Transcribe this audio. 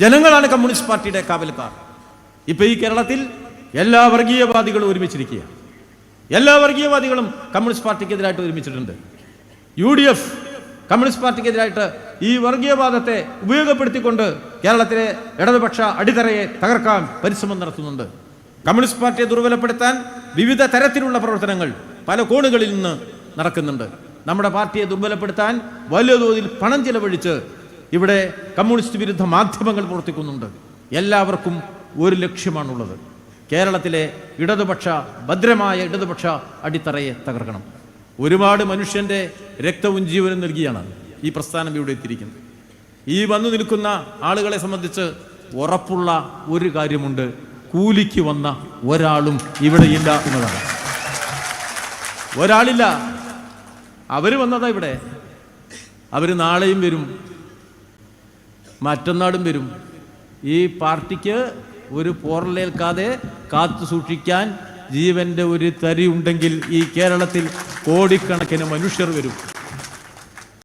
ജനങ്ങളാണ് കമ്മ്യൂണിസ്റ്റ് പാർട്ടിയുടെ കാവൽക്കാർ. ഇപ്പൊ ഈ കേരളത്തിൽ എല്ലാ വർഗീയവാദികളും ഒരുമിച്ചിരിക്കുക എല്ലാ വർഗീയവാദികളും കമ്മ്യൂണിസ്റ്റ് പാർട്ടിക്കെതിരായിട്ട് ഒരുമിച്ചിട്ടുണ്ട്. യു ഡി എഫ് കമ്മ്യൂണിസ്റ്റ് പാർട്ടിക്കെതിരായിട്ട് ഈ വർഗീയവാദത്തെ ഉപയോഗപ്പെടുത്തിക്കൊണ്ട് കേരളത്തിലെ ഇടതുപക്ഷ അടിത്തറയെ തകർക്കാൻ പരിശ്രമം നടത്തുന്നുണ്ട്. കമ്മ്യൂണിസ്റ്റ് പാർട്ടിയെ ദുർബലപ്പെടുത്താൻ വിവിധ തരത്തിലുള്ള പ്രവർത്തനങ്ങൾ പല കോണുകളിൽ നിന്ന് നടക്കുന്നുണ്ട്. നമ്മുടെ പാർട്ടിയെ ദുർബലപ്പെടുത്താൻ വലിയ തോതിൽ പണം ചെലവഴിച്ച് ഇവിടെ കമ്മ്യൂണിസ്റ്റ് വിരുദ്ധ മാധ്യമങ്ങൾ പ്രവർത്തിക്കുന്നുണ്ട്. എല്ലാവർക്കും ഒരു ലക്ഷ്യമാണുള്ളത്. കേരളത്തിലെ ഇടതുപക്ഷ ഭദ്രമായ ഇടതുപക്ഷ അടിത്തറയെ തകർക്കണം. ഒരുപാട് മനുഷ്യന്റെ രക്തവും ജീവനും നൽകിയാണ് ഈ പ്രസ്ഥാനം ഇവിടെ എത്തിയിരിക്കുന്നത്. ഈ വന്നു നിൽക്കുന്ന ആളുകളെ സംബന്ധിച്ച് ഉറപ്പുള്ള ഒരു കാര്യമുണ്ട്. കൂലിക്ക് വന്ന ഒരാളും ഇവിടെ ഇവിടെയില്ല എന്നതാണ്. ഒരാളില്ല. അവർ വന്നതാ ഇവിടെ. അവർ നാളെയും വരും. മറ്റന്നാടും വരും. ഈ പാർട്ടിക്ക് ഒരു പോറലേൽക്കാതെ കാത്തു സൂക്ഷിക്കാൻ ജീവന്റെ ഒരു തരി ഉണ്ടെങ്കിൽ ഈ കേരളത്തിൽ കോടിക്കണക്കിന് മനുഷ്യർ വരും.